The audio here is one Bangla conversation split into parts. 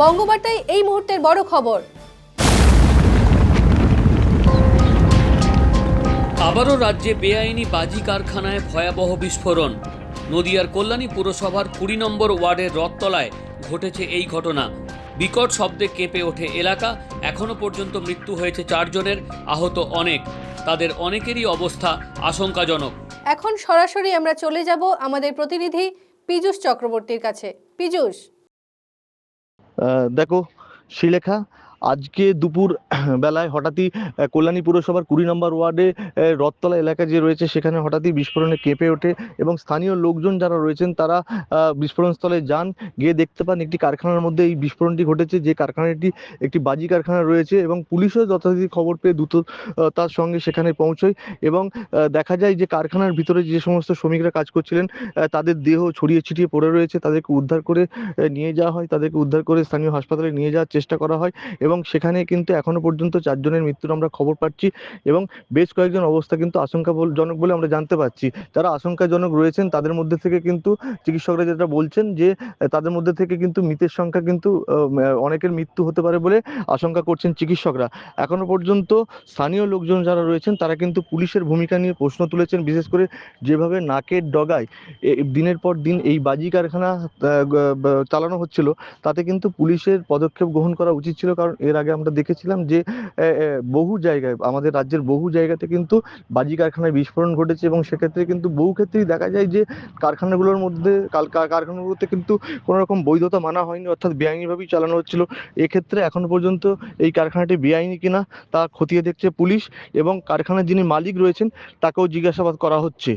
বঙ্গবার্তায় এই মুহূর্তের বড় খবর। আবারও রাজ্যে বেআইনি বাজি কারখানায় ভয়াবহ বিস্ফোরণ। নদিয়ার কল্যাণী পুরসভার কুড়ি নম্বর ওয়ার্ডের রথতলায় ঘটেছে এই ঘটনা। বিকট শব্দে কেঁপে ওঠে এলাকা এখনও পর্যন্ত মৃত্যু হয়েছে চারজনের আহত অনেক। তাদের অনেকেরই অবস্থা আশঙ্কাজনক। এখন সরাসরি আমরা চলে যাব আমাদের প্রতিনিধি পীযূষ চক্রবর্তীর কাছে। পীযূষ দেখো শ্রীলেখা আজকে দুপুর বেলায় হঠাৎই কল্যাণী পুরসভার কুড়ি নম্বর ওয়ার্ডে রথতলা এলাকা যে রয়েছে সেখানে হঠাৎই বিস্ফোরণে কেঁপে ওঠে এবং স্থানীয় লোকজন যারা রয়েছেন তারা বিস্ফোরণস্থলে যান। গিয়ে দেখতে পান একটি কারখানার মধ্যে এই বিস্ফোরণটি ঘটেছে। যে কারখানাটি একটি বাজি কারখানা রয়েছে এবং পুলিশও যথারীতি খবর পেয়ে দ্রুত তার সঙ্গে সেখানে পৌঁছয় এবং দেখা যায় যে কারখানার ভিতরে যে সমস্ত শ্রমিকরা কাজ করছিলেন তাদের দেহ ছড়িয়ে ছিটিয়ে পড়ে রয়েছে। তাদেরকে উদ্ধার করে নিয়ে যাওয়া হয়। তাদেরকে উদ্ধার করে স্থানীয় হাসপাতালে নিয়ে যাওয়ার চেষ্টা করা হয় এবং সেখানে কিন্তু এখনও পর্যন্ত চারজনের মৃত্যুর আমরা খবর পাচ্ছি এবং বেশ কয়েকজন অবস্থা কিন্তু আশঙ্কাজনক বলে আমরা জানতে পারছি যারা আশঙ্কাজনক রয়েছেন, তাদের মধ্যে থেকে কিন্তু চিকিৎসকরা যেটা বলছেন যে, তাদের মধ্যে থেকে কিন্তু মৃতের সংখ্যা কিন্তু অনেকের মৃত্যু হতে পারে বলে আশঙ্কা করছেন চিকিৎসকরা। এখনও পর্যন্ত স্থানীয় লোকজন যারা রয়েছেন, তারা কিন্তু পুলিশের ভূমিকা নিয়ে প্রশ্ন তুলেছেন, বিশেষ করে যেভাবে নাকের ডগায় দিনের পর দিন এই বাজি কারখানা চালানো হচ্ছিল, তাতে কিন্তু পুলিশের পদক্ষেপ গ্রহণ করা উচিত ছিল। কারণ এর আগে আমরা দেখেছিলাম যে বহু জায়গায়, আমাদের রাজ্যের বহু জায়গাতে কিন্তু বাজি কারখানায় বিস্ফোরণ ঘটেছে এবং সেক্ষেত্রে কিন্তু বহু ক্ষেত্রেই দেখা যায় যে, কারখানাগুলোর মধ্যে কারখানাগুলোতে কিন্তু কোনো রকম বৈধতা মানা হয়নি, অর্থাৎ বেআইনিভাবেই চালানো হচ্ছিল। এক্ষেত্রে এখনও পর্যন্ত এই কারখানাটি বেআইনি কিনা তা খতিয়ে দেখছে পুলিশ এবং কারখানার যিনি মালিক রয়েছেন, তাকেও জিজ্ঞাসাবাদ করা হচ্ছে।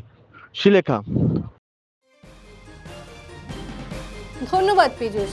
শিলেখা ধন্যবাদ, পীযূষ।